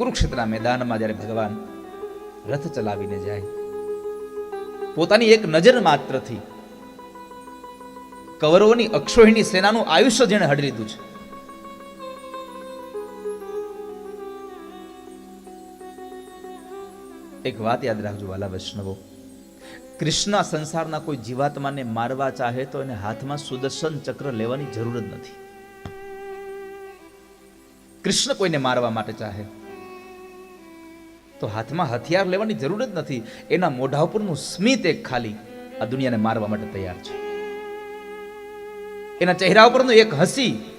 કુરુક્ષેત્રના મેદાનમાં જ્યારે ભગવાન રથ ચલાવીને જાય, પોતાની એક નજર માત્રથી કૌરવોની અક્ષોહિણી સેનાનું આયુષ્ય જેણે હડી લીધું છે. એક વાત યાદ રાખજો વાલા વૈષ્ણવો, કૃષ્ણ સંસારના કોઈ જીવાત્માને મારવા ચાહે તો એને હાથમાં સુદર્શન ચક્ર લેવાની જરૂર જ નથી. કૃષ્ણ કોઈને મારવા માટે ચાહે તો હાથમાં હથિયાર લેવાની જરૂર જ નથી. એના મોઢા ઉપરનું સ્મિત એક ખાલી આ દુનિયાને મારવા માટે તૈયાર છે. એના ચહેરા ઉપરનું એક હસી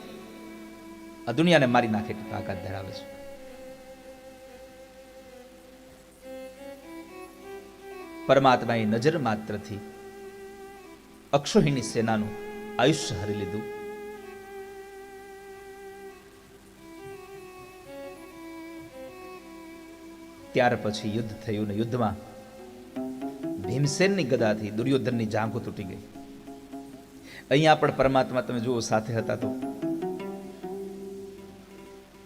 આ દુનિયાને મારી નાખે તાકાત ધરાવે છે. પરમાત્માએ નજર માત્રથી અક્ષોહિણી સેનાનું આયુષ્ય હરી લીધું. ત્યાર પછી યુદ્ધ થયું ને યુદ્ધમાં ભીમસેનની ગદાથી દુર્યોધનની જાંઘો તૂટી ગઈ. અહીંયા પણ પરમાત્મા તમે જુઓ સાથે હતા તો.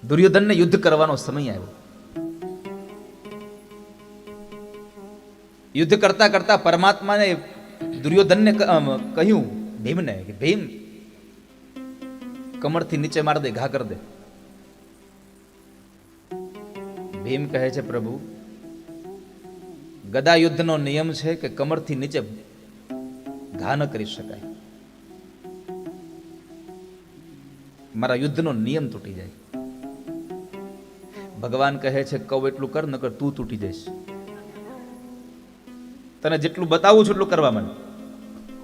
દુર્યોધનને યુદ્ધ કરવાનો સમય આવ્યો. યુદ્ધ કરતા કરતા પરમાત્માને દુર્યોધનને કહ્યું ભીમને કે ભીમ કમરથી નીચે માર દે, ઘા કર દે. ભીમ કહે છે પ્રભુ, ગદા યુદ્ધનો નિયમ છે કે કમરથી નીચે ઘા ન કરી શકાય. મારા યુદ્ધનો નિયમ તૂટી જાય. ભગવાન કહે છે, કહું એટલું કર, નકર તું તૂટી જઈશ. તને જેટલું બતાવું છું એટલું કરવા મને.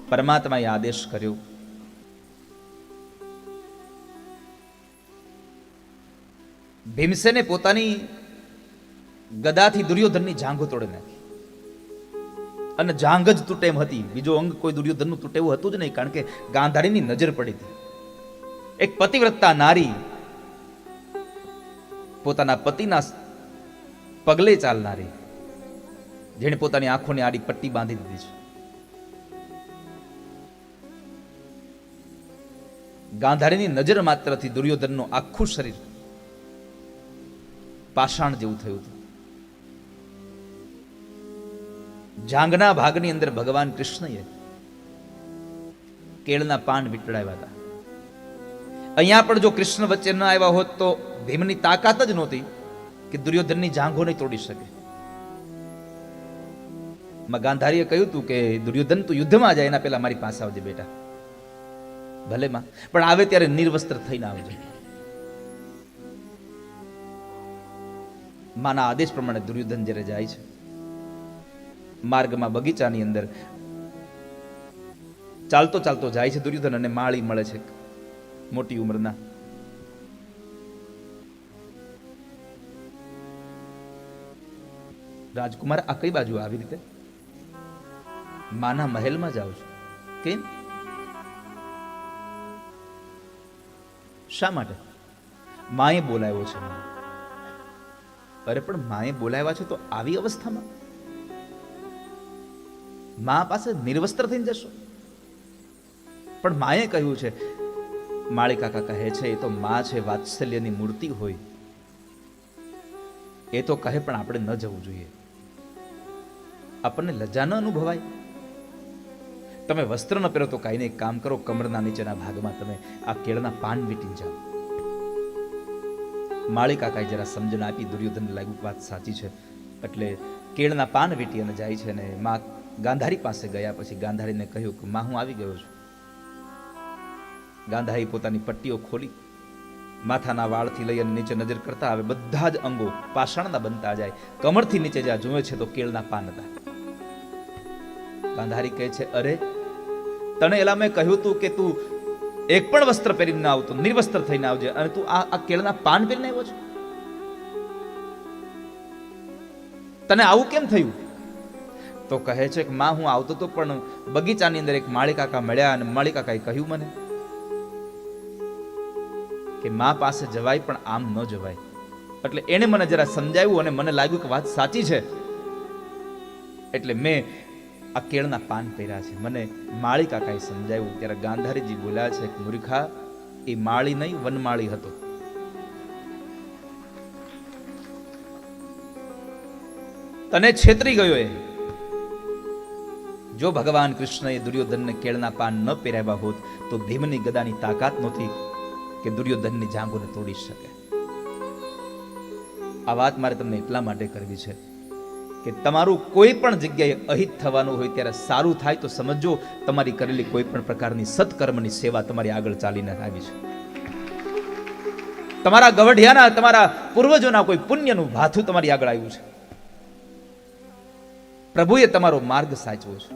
પરમાત્માએ આદેશ કર્યો. ભીમસેને પોતાની ગદાથી દુર્યોધનની જાંઘો તોડી નાખી. અને જાંઘ જ તૂટે એમ હતી. બીજો અંગ કોઈ દુર્યોધનનું તૂટે એવું હતું જ નહીં, કારણ કે ગાંધારીની નજર પડી હતી. એક પતિવ્રતા નારી પોતાના પતિના પગલે ચાલનારી, જેણે પોતાની આંખોની આડી પટ્ટી બાંધી દીધી છે. ગાંધારીની નજર માત્રથી દુર્યોધનનું આખું શરીર પાષાણ જેવું થયું હતું. જાંગના ભાગની અંદર ભગવાન કૃષ્ણએ કેળના પાન વીંટળાવ્યા હતા. અહીંયા પણ જો કૃષ્ણ વચ્ચે ન આવ્યા હોત તો ભીમની તાકાત જ નહોતી કે દુર્યોધનની જાંઘો નહીં તોડી શકે. માં ગાંધારીએ કહ્યું તું કે દુર્યોધન તું યુદ્ધમાં જાય, એના પહેલા મારી પાસે આવજે બેટા. ભલે માં, પણ આવે ત્યારે નિર્વસ્ત્ર થઈને આવજે. માના આદેશ પ્રમાણે દુર્યોધન જ્યારે જાય છે માર્ગમાં બગીચાની અંદર. ચાલતો ચાલતો જાય છે દુર્યોધન અને માળી મળે છે મોટી ઉંમરના. રાજકુમાર, આ કઈ બાજુ આવી રીતે? માના મહેલમાં જાઉં છું? કેમ? શા માટે? માએ બોલાવ્યો છે. અરે, પણ માએ બોલાવ્યા છે તો આવી અવસ્થામાં? મા પાસે નિર્વસ્ત્ર થઈને જશો. પણ માએ કહ્યું છે, માળી કાકા કહે છે, એ તો મા છે, વાત્સલ્યની મૂર્તિ હોય. એ તો કહે પણ આપણે ન જવું જોઈએ. આપણને લજ્જા ન અનુભવાય. તમે વસ્ત્ર ન પહેરો તો કાંઈ નહીં કામ કરો કમરના નીચેના ભાગમાં તમે આ કેળના પાન વીટી જાઓ. માળી કાકાએ જરા સમજણ આપી, દુર્યોધનને લાગ્યું વાત સાચી છે. એટલે કેળના પાન વીટી અને જાય છે અને માં ગાંધારી પાસે ગયા પછી ગાંધારીને કહ્યું કે માં, હું આવી ગયો છું. ગાંધારી પોતાની પટ્ટીઓ ખોલી, માથાના વાળથી લઈ અને નીચે નજર કરતા હવે બધા જ અંગો પાષાણના બનતા જાય કમરથી નીચે જ્યાં જુએ છે તો કેળના પાન હતા. ગાંધારી કહે છે, અરે, તને એલા મેં કહ્યું તું કે તું એક પણ વસ્ત્ર પહેરીને ના આવતો, નિર્વસ્ત્ર થઈને આવજે, અને તું આ આ કેળના પાન પહેરીને આવ્યો છે? તને આવું કેમ થયું? તો કહે છે કે, માં, હું આવતો તો પણ બગીચાની અંદર એક માળીકાકા મળ્યા અને માળીકાકાએ કહ્યું મને કે, મા પાસે જવાય પણ આમ ન જવાય. એટલે એણે મને જરા સમજાવ્યું અને મને લાગ્યું કે વાત સાચી છે. એટલે મેં આ કેળના પાન પહેર્યા છે. મને માળી કાકાએ સમજાવ્યું. ત્યારે ગાંધારીજી બોલ્યા છે કે, મૂર્ખા, એ માળી નહીં, વનમાળી હતો. તને છેતરી ગયો એ. જો ભગવાન કૃષ્ણએ દુર્યોધનને કેળના પાન ન પહેરાવ્યા હોત, તો ભીમની ગદાની તાકાત નહોતી કે દુર્યોધનની જાંગોને તોડી શકે. આ વાત મારે તમને એટલા માટે કરવી છે કે તમારું કોઈ પણ જગ્યાએ અહિત થવાનું હોય ત્યારે સારું થાય તો સમજો તમારી કરેલી કોઈ પણ પ્રકારની સત્કર્મની સેવા તમારી આગળ ચાલીને આવી છે. તમારા ગવઢિયાના, તમારા પૂર્વજોના કોઈ પુણ્યનું ભાથું તમારી આગળ આવ્યું છે. પ્રભુએ તમારો માર્ગ સાચવો છે.